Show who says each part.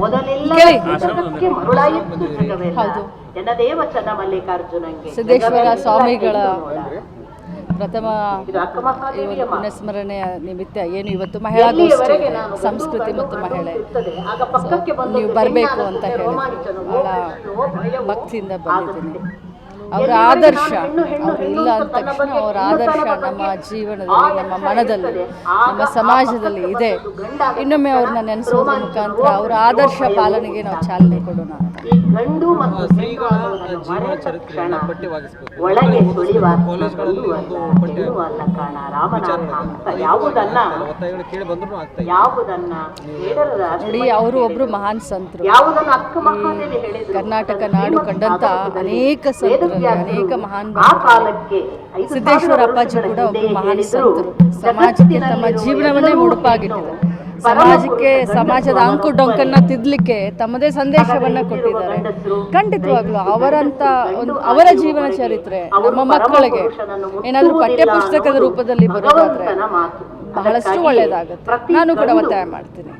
Speaker 1: ಮೊದಲೆಲ್ಲ. ಜನದೇವ ಚನ್ನ
Speaker 2: ಸಿದ್ದೇಶ್ವರ ಸ್ವಾಮಿಗಳ ಪ್ರಥಮ ಪುನಸ್ಮರಣೆಯ ನಿಮಿತ್ತ ಏನು ಇವತ್ತು ಮಹಿಳಾ ಗೋಷ್ಠಿ ಸಂಸ್ಕೃತಿ ಮತ್ತು ಮಹಿಳೆ.
Speaker 1: ಆಗ ಪಕ್ಕಕ್ಕೆ ಬಂದದ್ದು
Speaker 2: ನೀವು ಬರಬೇಕು ಅಂತ
Speaker 1: ಹೇಳಿ
Speaker 2: ಬಹಳ ಭಕ್ತಿಯಿಂದ ಬಂದಿದ್ದೀನಿ. ಅವರ ಆದರ್ಶ. ಇಲ್ಲ
Speaker 1: ಅಂತ
Speaker 2: ಅಂದ ತಕ್ಷಣ ಅವರ ಆದರ್ಶ ನಮ್ಮ ಜೀವನದಲ್ಲಿ ನಮ್ಮ ಮನದಲ್ಲಿ ನಮ್ಮ ಸಮಾಜದಲ್ಲಿ ಇದೆ. ಇನ್ನೊಮ್ಮೆ ಅವ್ರನ್ನ ನೆನೆಸೋದ್ರ ಮುಖಾಂತರ ಅವರ ಆದರ್ಶ ಪಾಲನೆಗೆ ನಾವು ಚಾಲನೆ ಕೊಡೋಣ.
Speaker 1: ಗಂಡು ಮತ್ತು ಹೆಣ್ಣು ಅನ್ನುವುದನ್ನು ಮರೆತ ಕ್ಷಣ ಒಳಗೆ ಸುಳಿವ
Speaker 3: ಕಾಲೇಜ್ಗಳಲ್ಲಿ ಒಂದು ಪಠ್ಯ
Speaker 1: ಹೆಣ್ಣು ಅಲ್ಲ ಅಂತ. ಯಾವುದನ್ನ
Speaker 3: ಒತ್ತಾಯಗಳು ಕೇಳಿ ಬಂದ್ರು ಆಗ್ತಾ ಇದೆ.
Speaker 1: ಯಾವುದನ್ನ
Speaker 2: ನೋಡಿ ಅವರು ಒಬ್ರು ಮಹಾನ್ ಸಂತರು.
Speaker 1: ಯಾವುದನ್ನ ಅಕ್ಕ ಮಹಾದೇವಿ ಹೇಳಿದ್ರು.
Speaker 2: ಕರ್ನಾಟಕ ನಾಡು ಕಂಡಂತ ಅನೇಕ ಸಂತರಲ್ಲಿ ಅನೇಕ ಮಹಾನ್ ಸಿದ್ದೇಶ್ವರ ಅಪ್ಪಾಜಿ ಕೂಡ ಒಬ್ಬರು ಮಹಾನ್ ಸಂತರು. ಸಮಾಜಕ್ಕೆ ತಮ್ಮ ಜೀವನವನ್ನೇ ಮುಡುಪಾಗಿಟ್ಟಿದ್ದಾರೆ ಸಮಾಜಕ್ಕೆ ಸಮಾಜದ ಅಂಕು ಡೊಂಕನ್ನ ತಿದ್ಲಿಕ್ಕೆ ತಮ್ಮದೇ ಸಂದೇಶವನ್ನ ಕೊಟ್ಟಿದ್ದಾರೆ. ಖಂಡಿತವಾಗ್ಲು ಅವರಂತ ಒಂದು ಅವರ ಜೀವನ ಚರಿತ್ರೆ ನಮ್ಮ ಮಕ್ಕಳಿಗೆ ಏನಾದ್ರೂ
Speaker 1: ಮುಟ್ಟುವುದಿಲ್ಲ
Speaker 2: ಪಠ್ಯ ಪುಸ್ತಕದ ರೂಪದಲ್ಲಿ ಬರೋದಾದ್ರೆ. ಬಹಳಷ್ಟು ಒಳ್ಳೇದಾಗುತ್ತೆ ನಾನು ಕೂಡ ಒತ್ತಾಯ ಮಾಡ್ತೀನಿ.